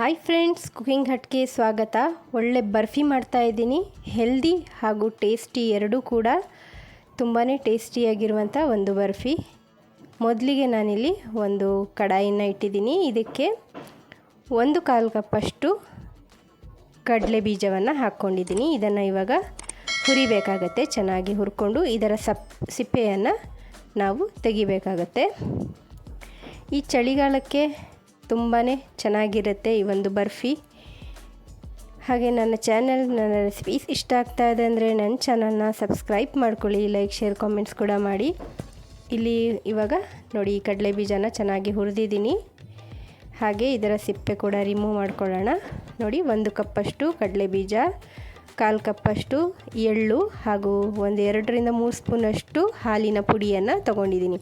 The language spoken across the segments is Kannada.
ಹಾಯ್ ಫ್ರೆಂಡ್ಸ್ ಕುಕಿಂಗ್ ಹಟ್ಗೆ ಸ್ವಾಗತ ಒಳ್ಳೆ ಬರ್ಫಿ ಮಾಡ್ತಾ ಇದ್ದೀನಿ. ಹೆಲ್ದಿ ಹಾಗೂ ಟೇಸ್ಟಿ ಎರಡೂ ಕೂಡ ತುಂಬಾ ಟೇಸ್ಟಿಯಾಗಿರುವಂಥ ಒಂದು ಬರ್ಫಿ. ಮೊದಲಿಗೆ ನಾನಿಲ್ಲಿ ಒಂದು ಕಡಾಯಿನ ಇಟ್ಟಿದ್ದೀನಿ. ಇದಕ್ಕೆ ಒಂದು ಕಾಲು ಕಪ್ಪಷ್ಟು ಕಡಲೆ ಬೀಜವನ್ನು ಹಾಕ್ಕೊಂಡಿದ್ದೀನಿ. ಇದನ್ನು ಇವಾಗ ಹುರಿಬೇಕಾಗತ್ತೆ. ಚೆನ್ನಾಗಿ ಹುರ್ಕೊಂಡು ಇದರ ಸಪ್, ಸಿಪ್ಪೆಯನ್ನು ನಾವು ತೆಗಿಬೇಕಾಗತ್ತೆ. ಈ ಚಳಿಗಾಲಕ್ಕೆ ತುಂಬಾ ಚೆನ್ನಾಗಿರುತ್ತೆ ಈ ಒಂದು ಬರ್ಫಿ. ಹಾಗೆ ನನ್ನ ಚಾನಲ್ ನನ್ನ ರೆಸಿಪೀಸ್ ಇಷ್ಟ ಆಗ್ತಾ ಇದೆ ಅಂದರೆ ನನ್ನ ಚಾನಲ್ನ ಸಬ್ಸ್ಕ್ರೈಬ್ ಮಾಡ್ಕೊಳ್ಳಿ ಲೈಕ್ ಶೇರ್ ಕಾಮೆಂಟ್ಸ್ ಕೂಡ ಮಾಡಿ. ಇಲ್ಲಿ ಇವಾಗ ನೋಡಿ ಈ ಕಡಲೆ ಬೀಜನ ಚೆನ್ನಾಗಿ ಹುರಿದಿದ್ದೀನಿ. ಹಾಗೆ ಇದರ ಸಿಪ್ಪೆ ಕೂಡ ರಿಮೂವ್ ಮಾಡ್ಕೊಳ್ಳೋಣ. ನೋಡಿ ಒಂದು ಕಪ್ಪಷ್ಟು ಕಡಲೆ ಬೀಜ, ಕಾಲು ಕಪ್ಪಷ್ಟು ಎಳ್ಳು ಹಾಗೂ ಒಂದು ಎರಡರಿಂದ ಮೂರು ಸ್ಪೂನಷ್ಟು ಹಾಲಿನ ಪುಡಿಯನ್ನು ತೊಗೊಂಡಿದ್ದೀನಿ.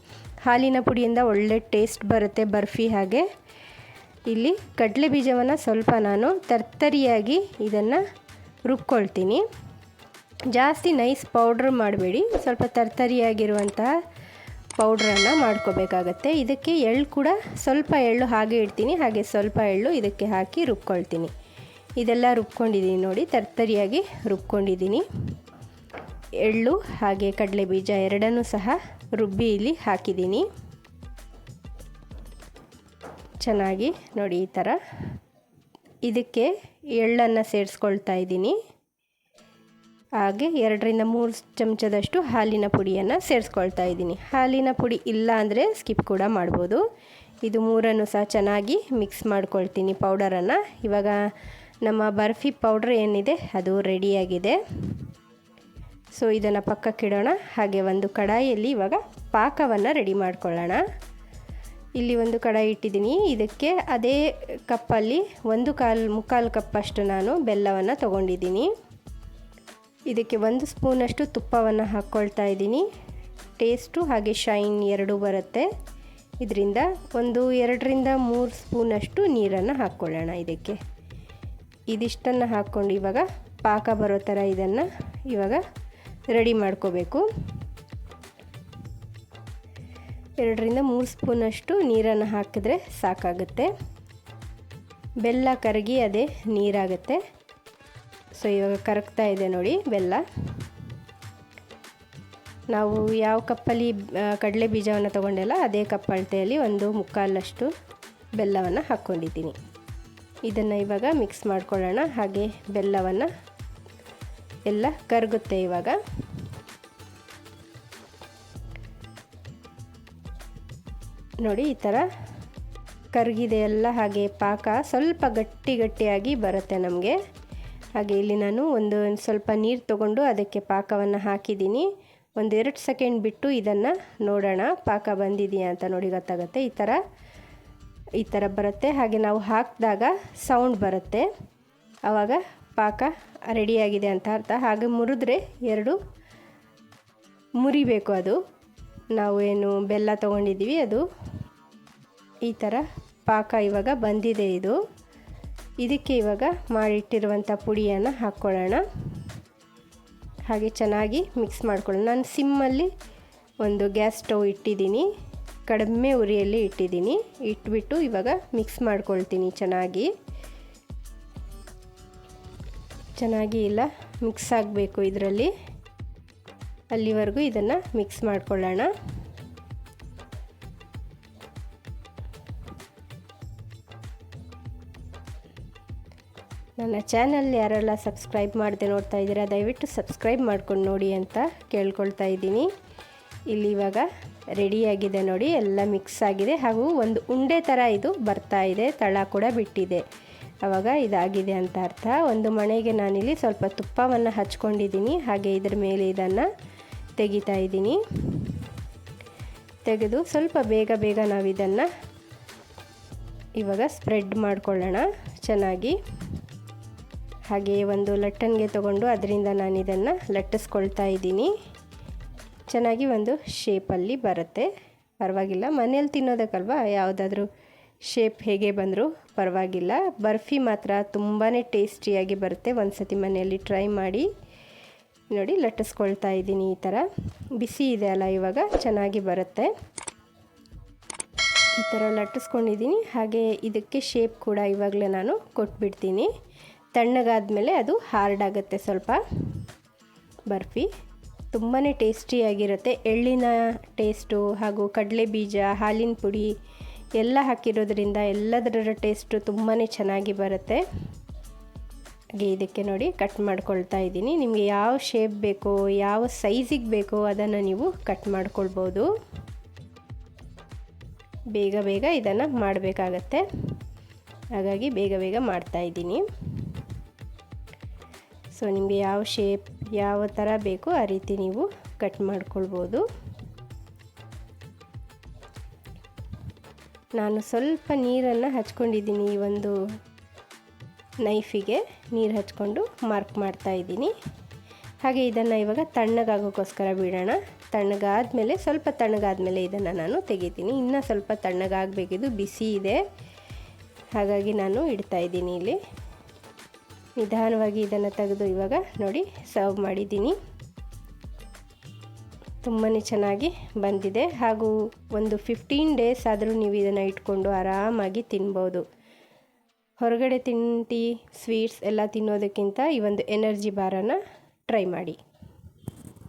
ಹಾಲಿನ ಪುಡಿಯಿಂದ ಒಳ್ಳೆ ಟೇಸ್ಟ್ ಬರುತ್ತೆ ಬರ್ಫಿ ಹಾಗೆ. ಇಲ್ಲಿ ಕಡಲೆ ಬೀಜವನ್ನು ಸ್ವಲ್ಪ ನಾನು ತರ್ತರಿಯಾಗಿ ಇದನ್ನು ರುಬ್ಕೊಳ್ತೀನಿ. ಜಾಸ್ತಿ ನೈಸ್ ಪೌಡ್ರ್ ಮಾಡಬೇಡಿ. ಸ್ವಲ್ಪ ತರ್ತರಿಯಾಗಿರುವಂತಹ ಪೌಡ್ರನ್ನು ಮಾಡ್ಕೋಬೇಕಾಗತ್ತೆ. ಇದಕ್ಕೆ ಎಳ್ಳು ಕೂಡ ಸ್ವಲ್ಪ ಎಳ್ಳು ಹಾಗೆ ಇಡ್ತೀನಿ. ಹಾಗೆ ಸ್ವಲ್ಪ ಎಳ್ಳು ಇದಕ್ಕೆ ಹಾಕಿ ರುಬ್ಕೊಳ್ತೀನಿ. ಇದೆಲ್ಲ ರುಬ್ಕೊಂಡಿದ್ದೀನಿ ನೋಡಿ, ತರ್ತರಿಯಾಗಿ ರುಬ್ಕೊಂಡಿದ್ದೀನಿ. ಎಳ್ಳು ಹಾಗೆ ಕಡಲೆ ಬೀಜ ಎರಡನ್ನೂ ಸಹ ರುಬ್ಬಿ ಇಲ್ಲಿ ಹಾಕಿದ್ದೀನಿ. ಚೆನ್ನಾಗಿ ನೋಡಿ ಈ ಥರ. ಇದಕ್ಕೆ ಎಳ್ಳನ್ನು ಸೇರಿಸ್ಕೊಳ್ತಾ ಇದ್ದೀನಿ. ಹಾಗೆ ಎರಡರಿಂದ ಮೂರು ಚಮಚದಷ್ಟು ಹಾಲಿನ ಪುಡಿಯನ್ನು ಸೇರಿಸ್ಕೊಳ್ತಾ ಇದ್ದೀನಿ. ಹಾಲಿನ ಪುಡಿ ಇಲ್ಲ ಅಂದರೆ ಸ್ಕಿಪ್ ಕೂಡ ಮಾಡ್ಬೋದು. ಇದು ಮೂರನ್ನು ಸಹ ಚೆನ್ನಾಗಿ ಮಿಕ್ಸ್ ಮಾಡ್ಕೊಳ್ತೀನಿ ಪೌಡರನ್ನು. ಇವಾಗ ನಮ್ಮ ಬರ್ಫಿ ಪೌಡ್ರ್ ಏನಿದೆ ಅದು ರೆಡಿಯಾಗಿದೆ. ಸೊ, ಇದನ್ನು ಪಕ್ಕಕ್ಕಿಡೋಣ. ಹಾಗೆ ಒಂದು ಕಡಾಯಿಯಲ್ಲಿ ಇವಾಗ ಪಾಕವನ್ನು ರೆಡಿ ಮಾಡ್ಕೊಳ್ಳೋಣ. ಇಲ್ಲಿ ಒಂದು ಕಡಾಯಿ ಇಟ್ಟಿದ್ದೀನಿ. ಇದಕ್ಕೆ ಅದೇ ಕಪ್ಪಲ್ಲಿ ಒಂದು ಕಾಲು, ಮುಕ್ಕಾಲು ಕಪ್ಪಷ್ಟು ನಾನು ಬೆಲ್ಲವನ್ನು ತಗೊಂಡಿದ್ದೀನಿ. ಇದಕ್ಕೆ ಒಂದು ಸ್ಪೂನಷ್ಟು ತುಪ್ಪವನ್ನು ಹಾಕ್ಕೊಳ್ತಾ ಇದ್ದೀನಿ. ಟೇಸ್ಟು ಹಾಗೆ ಶೈನ್ ಎರಡೂ ಬರುತ್ತೆ. ಇದರಿಂದ ಒಂದು ಎರಡರಿಂದ ಮೂರು ಸ್ಪೂನಷ್ಟು ನೀರನ್ನು ಹಾಕ್ಕೊಳ್ಳೋಣ ಇದಕ್ಕೆ. ಇದಿಷ್ಟನ್ನು ಹಾಕ್ಕೊಂಡು ಇವಾಗ ಪಾಕ ಬರೋ ಥರ ಇದನ್ನು ಇವಾಗ ರೆಡಿ ಮಾಡ್ಕೋಬೇಕು. ಎರಡರಿಂದ ಮೂರು ಸ್ಪೂನಷ್ಟು ನೀರನ್ನು ಹಾಕಿದ್ರೆ ಸಾಕಾಗುತ್ತೆ. ಬೆಲ್ಲ ಕರಗಿ ಅದೇ ನೀರಾಗುತ್ತೆ. ಸೊ ಇವಾಗ ಕರಗ್ತಾ ಇದೆ ನೋಡಿ ಬೆಲ್ಲ. ನಾವು ಯಾವ ಕಪ್ಪಲ್ಲಿ ಕಡಲೆ ಬೀಜವನ್ನು ತೊಗೊಂಡೆಲ್ಲ ಅದೇ ಕಪ್ ಅಳತೆಯಲ್ಲಿ ಒಂದು ಮುಕ್ಕಾಲಷ್ಟು ಬೆಲ್ಲವನ್ನು ಹಾಕ್ಕೊಂಡಿದ್ದೀನಿ. ಇದನ್ನು ಇವಾಗ ಮಿಕ್ಸ್ ಮಾಡ್ಕೊಳ್ಳೋಣ. ಹಾಗೆ ಬೆಲ್ಲವನ್ನು ಎಲ್ಲ ಕರಗುತ್ತೆ ಇವಾಗ. ನೋಡಿ, ಈ ಥರ ಕರಗಿದೆ ಎಲ್ಲ ಹಾಗೆ ಪಾಕ ಸ್ವಲ್ಪ ಗಟ್ಟಿ ಗಟ್ಟಿಯಾಗಿ ಬರುತ್ತೆ ನಮಗೆ. ಹಾಗೆ ಇಲ್ಲಿ ನಾನು ಒಂದು ಸ್ವಲ್ಪ ನೀರು ತಗೊಂಡು ಅದಕ್ಕೆ ಪಾಕವನ್ನು ಹಾಕಿದ್ದೀನಿ. ಒಂದು ಎರಡು ಸೆಕೆಂಡ್ ಬಿಟ್ಟು ಇದನ್ನು ನೋಡೋಣ, ಪಾಕ ಬಂದಿದೆಯಾ ಅಂತ ನೋಡಿ ಗೊತ್ತಾಗುತ್ತೆ. ಈ ಥರ ಈ ಥರ ಬರುತ್ತೆ. ಹಾಗೆ ನಾವು ಹಾಕಿದಾಗ ಸೌಂಡ್ ಬರುತ್ತೆ. ಆವಾಗ ಪಾಕ ರೆಡಿಯಾಗಿದೆ ಅಂತ ಅರ್ಥ. ಹಾಗೆ ಮುರಿದ್ರೆ ಎರಡು ಮುರಿಬೇಕು ಅದು. ನಾವು ಏನು ಬೆಲ್ಲ ತೊಗೊಂಡಿದ್ದೀವಿ, ಅದು ಈ ಥರ ಪಾಕ ಇವಾಗ ಬಂದಿದೆ ಇದು. ಇದಕ್ಕೆ ಇವಾಗ ಮಾಡಿಟ್ಟಿರುವಂಥ ಪುಡಿಯನ್ನು ಹಾಕ್ಕೊಳ್ಳೋಣ. ಹಾಗೆ ಚೆನ್ನಾಗಿ ಮಿಕ್ಸ್ ಮಾಡ್ಕೊಳ್ಳೋಣ. ನಾನು ಸಿಮ್ಮಲ್ಲಿ ಒಂದು ಗ್ಯಾಸ್ ಸ್ಟವ್ ಇಟ್ಟಿದ್ದೀನಿ. ಕಡಿಮೆ ಉರಿಯಲ್ಲಿ ಇಟ್ಟಿದ್ದೀನಿ. ಇಟ್ಬಿಟ್ಟು ಇವಾಗ ಮಿಕ್ಸ್ ಮಾಡ್ಕೊಳ್ತೀನಿ ಚೆನ್ನಾಗಿ. ಚೆನ್ನಾಗಿ ಇಲ್ಲ ಮಿಕ್ಸ್ ಆಗಬೇಕು ಇದರಲ್ಲಿ. ಅಲ್ಲಿವರೆಗೂ ಇದನ್ನು ಮಿಕ್ಸ್ ಮಾಡ್ಕೊಳ್ಳೋಣ. ನನ್ನ ಚಾನಲ್ ಯಾರೆಲ್ಲ ಸಬ್ಸ್ಕ್ರೈಬ್ ಮಾಡದೆ ನೋಡ್ತಾ ಇದ್ದೀರಾ, ದಯವಿಟ್ಟು ಸಬ್ಸ್ಕ್ರೈಬ್ ಮಾಡ್ಕೊಂಡು ನೋಡಿ ಅಂತ ಕೇಳ್ಕೊಳ್ತಾ ಇದ್ದೀನಿ. ಇಲ್ಲಿ ಇವಾಗ ರೆಡಿಯಾಗಿದೆ ನೋಡಿ, ಎಲ್ಲ ಮಿಕ್ಸ್ ಆಗಿದೆ. ಹಾಗೂ ಒಂದು ಉಂಡೆ ಥರ ಇದು ಬರ್ತಾ ಇದೆ, ತಳ ಕೂಡ ಬಿಟ್ಟಿದೆ. ಆವಾಗ ಇದಾಗಿದೆ ಅಂತ ಅರ್ಥ. ಒಂದು ಮಣೆಗೆ ನಾನಿಲ್ಲಿ ಸ್ವಲ್ಪ ತುಪ್ಪವನ್ನು ಹಚ್ಕೊಂಡಿದ್ದೀನಿ. ಹಾಗೆ ಇದರ ಮೇಲೆ ಇದನ್ನು ತೆಗಿತಾ ಇದ್ದೀನಿ. ತೆಗೆದು ಸ್ವಲ್ಪ ಬೇಗ ಬೇಗ ನಾವು ಇದನ್ನು ಇವಾಗ ಸ್ಪ್ರೆಡ್ ಮಾಡ್ಕೊಳ್ಳೋಣ. ಚೆನ್ನಾಗಿ. ಹಾಗೆ ಒಂದು ಲಟ್ಟನ್ಗೆ ತಗೊಂಡು ಅದರಿಂದ ನಾನು ಇದನ್ನು ಲಟ್ಟಿಸ್ಕೊಳ್ತಾ ಇದ್ದೀನಿ. ಚೆನ್ನಾಗಿ ಒಂದು ಶೇಪಲ್ಲಿ ಬರುತ್ತೆ. ಪರವಾಗಿಲ್ಲ. ಮನೇಲಿ ತಿನ್ನೋದಕ್ಕಲ್ವ? ಯಾವುದಾದ್ರೂ ಶೇಪ್ ಹೇಗೆ ಬಂದರೂ ಪರವಾಗಿಲ್ಲ. ಬರ್ಫಿ ಮಾತ್ರ ತುಂಬಾ ಟೇಸ್ಟಿಯಾಗಿ ಬರುತ್ತೆ. ಒಂದು ಸತಿ ಮನೆಯಲ್ಲಿ ಟ್ರೈ ಮಾಡಿ ನೋಡಿ, ಲಟ್ಟಿಸ್ಕೊಳ್ತಾ ಇದ್ದೀನಿ ಈ ಥರ. ಬಿಸಿ ಇದೆ ಅಲ್ಲ ಇವಾಗ, ಚೆನ್ನಾಗಿ ಬರುತ್ತೆ. ಈ ಥರ ಲಟ್ಟಿಸ್ಕೊಂಡಿದ್ದೀನಿ. ಹಾಗೆ ಇದಕ್ಕೆ ಶೇಪ್ ಕೂಡ ಇವಾಗಲೇ ನಾನು ಕೊಟ್ಬಿಡ್ತೀನಿ. ತಣ್ಣಗಾದ್ಮೇಲೆ ಅದು ಹಾರ್ಡ್ ಆಗುತ್ತೆ ಸ್ವಲ್ಪ. ಬರ್ಫಿ. ತುಂಬಾ ಟೇಸ್ಟಿಯಾಗಿರುತ್ತೆ. ಎಳ್ಳಿನ ಟೇಸ್ಟು ಹಾಗೂ ಕಡಲೆ ಬೀಜ, ಹಾಲಿನ ಪುಡಿ ಎಲ್ಲ ಹಾಕಿರೋದ್ರಿಂದ ಎಲ್ಲದರ ಟೇಸ್ಟು ತುಂಬಾ ಚೆನ್ನಾಗಿ ಬರುತ್ತೆ. ಹಾಗೆ ಇದಕ್ಕೆ ನೋಡಿ ಕಟ್ ಮಾಡ್ಕೊಳ್ತಾ ಇದ್ದೀನಿ. ನಿಮಗೆ ಯಾವ ಶೇಪ್ ಬೇಕೋ, ಯಾವ ಸೈಜಿಗೆ ಬೇಕೋ ಅದನ್ನು ನೀವು ಕಟ್ ಮಾಡ್ಕೊಳ್ಬೋದು. ಬೇಗ ಬೇಗ ಇದನ್ನು ಮಾಡಬೇಕಾಗತ್ತೆ. ಹಾಗಾಗಿ ಬೇಗ ಬೇಗ ಮಾಡ್ತಾಯಿದ್ದೀನಿ ಸೊ ನಿಮಗೆ ಯಾವ ಶೇಪ್ ಯಾವ ಥರ ಬೇಕೋ ಆ ರೀತಿ ನೀವು ಕಟ್ ಮಾಡ್ಕೊಳ್ಬೋದು. ನಾನು ಸ್ವಲ್ಪ ನೀರನ್ನು ಹಚ್ಕೊಂಡಿದ್ದೀನಿ ಈ ಒಂದು ನೈಫಿಗೆ ನೀರು ಹಚ್ಕೊಂಡು ಮಾರ್ಕ್ ಮಾಡ್ತಾ ಇದ್ದೀನಿ. ಹಾಗೆ ಇದನ್ನು ಇವಾಗ ತಣ್ಣಗಾಗೋಕ್ಕೋಸ್ಕರ ಬಿಡೋಣ. ತಣ್ಣಗಾದ ಮೇಲೆ ಸ್ವಲ್ಪ ತಣ್ಣಗಾದಮೇಲೆ ಇದನ್ನು ನಾನು ತೆಗಿತೀನಿ. ಇನ್ನೂ ಸ್ವಲ್ಪ ತಣ್ಣಗಾಗಬೇಕಿದು ಬಿಸಿ ಇದೆ. ಹಾಗಾಗಿ ನಾನು ಇಡ್ತಾ ಇದ್ದೀನಿ ಇಲ್ಲಿ. ನಿಧಾನವಾಗಿ ಇದನ್ನು ತೆಗೆದು ಇವಾಗ ನೋಡಿ ಸರ್ವ್ ಮಾಡಿದ್ದೀನಿ. ತುಂಬಾ ಚೆನ್ನಾಗಿ ಬಂದಿದೆ ಹಾಗೂ ಒಂದು ಫಿಫ್ಟೀನ್ ಡೇಸ್ ಆದರೂ ನೀವು ಇದನ್ನು ಇಟ್ಕೊಂಡು ಆರಾಮಾಗಿ ತಿನ್ಬೋದು. ಹೊರಗಡೆ ತಿಂಡಿ ಸ್ವೀಟ್ಸ್ ಎಲ್ಲ ತಿನ್ನೋದಕ್ಕಿಂತ ಈ ಒಂದು ಎನರ್ಜಿ ಬಾರನ್ನು ಟ್ರೈ ಮಾಡಿ.